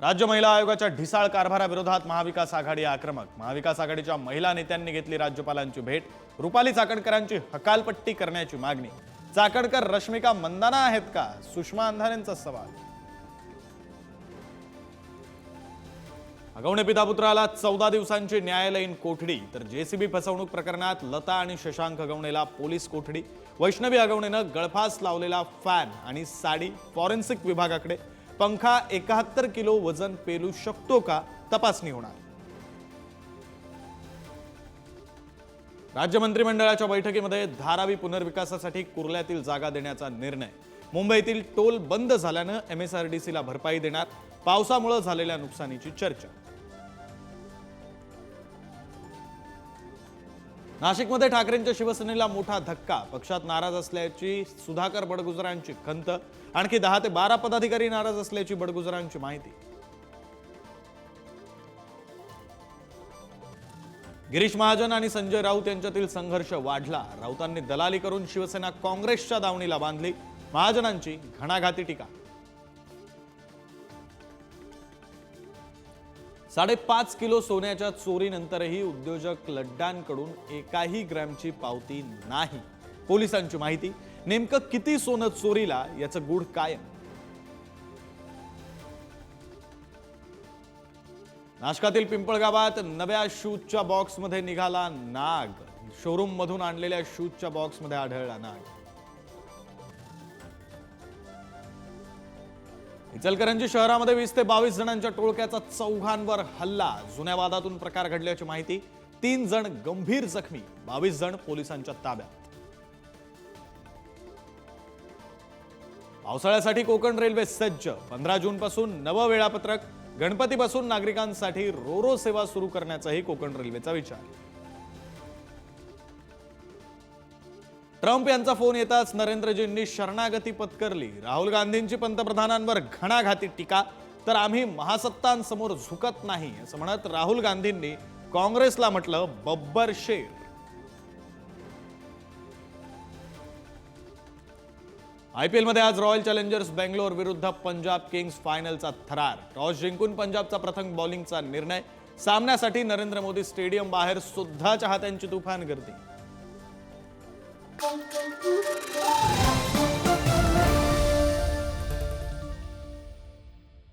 राज्य महिला आयोगाच्या ढिसाळ कारभाराविरोधात महाविकास आघाडी आक्रमक. महाविकास आघाडीच्या महिला नेत्यांनी घेतली राज्यपालांची भेट. रुपाली चाकणकरांची हकालपट्टी करण्याची मागणी. चाकणकर रश्मिका मंदाना आहेत का? सुषमा अंधारेंचा सवाल. अगवणे पितापुत्राला चौदा दिवसांची न्यायालयीन कोठडी. तर जेसीबी फसवणूक प्रकरणात लता आणि शशांक अगवणेला पोलीस कोठडी. वैष्णवी अगवणेनं गळफास लावलेला फॅन आणि साडी फॉरेन्सिक विभागाकडे. पंखा एकाहत्तर किलो वजन पेलू शकतो का? तपासणी होणार. राज्य मंत्रिमंडळाच्या बैठकीमध्ये धारावी पुनर्विकासासाठी कुर्ल्यातील जागा देण्याचा निर्णय. मुंबईतील टोल बंद झाल्यानं एमएसआरडीसीला भरपाई देणार. पावसामुळे झालेल्या नुकसानीची चर्चा. नाशिकमध्ये ठाकरेंच्या शिवसेनेला मोठा धक्का. पक्षात नाराज असल्याची सुधाकर बडगुजरांची खंत. आणखी दहा ते बारा पदाधिकारी नाराज असल्याची बडगुजरांची माहिती. गिरीश महाजन आणि संजय राऊत यांच्यातील संघर्ष वाढला. राऊतांनी दलाली करून शिवसेना काँग्रेसच्या दावणीला बांधली. महाजनांची घणाघाती टीका. साडेपाच किलो सोन्याच्या चोरीनंतरही उद्योजक लड्डांकडून एकाही ग्रॅमची पावती नाही. पोलिसांची माहिती नेमकं किती सोनं चोरीला याचं गूढ कायम? नाशकातील पिंपळगावात नव्या शूजच्या बॉक्समध्ये निघाला नाग. शोरूम मधून आणलेल्या शूजच्या बॉक्समध्ये आढळला नाग. इचलकरंजी शहरामध्ये वीस ते बावीस जणांच्या टोळक्याचा चौघांवर हल्ला. जुन्या वादातून प्रकार घडल्याची माहिती. तीन जण गंभीर जखमी बावीस जण पोलिसांच्या ताब्यात. पावसाळ्यासाठी कोकण रेल्वे सज्ज. पंधरा जून पासून नवं वेळापत्रक. गणपतीपासून नागरिकांसाठी रोरो सेवा सुरू करण्याचाही कोकण रेल्वेचा विचार. ट्रम्प यांचा फोन येताच नरेंद्रजींनी शरणागती पत्करली. राहुल गांधींची पंतप्रधानांवर घणाघाती टीका. तर आम्ही महासत्तांसमोर झुकत नाही असं म्हणत राहुल गांधींनी काँग्रेसला म्हटलं बब्बर शेर. पी एलमध्ये आज रॉयल चॅलेंजर्स बेंगलोर विरुद्ध पंजाब किंग्स फायनलचा थरार. टॉस जिंकून पंजाबचा प्रथम बॉलिंगचा निर्णय. सामन्यासाठी नरेंद्र मोदी स्टेडियम बाहेर सुद्धा चाहत्यांची तुफान गर्दी. bom, bom, bom, bom.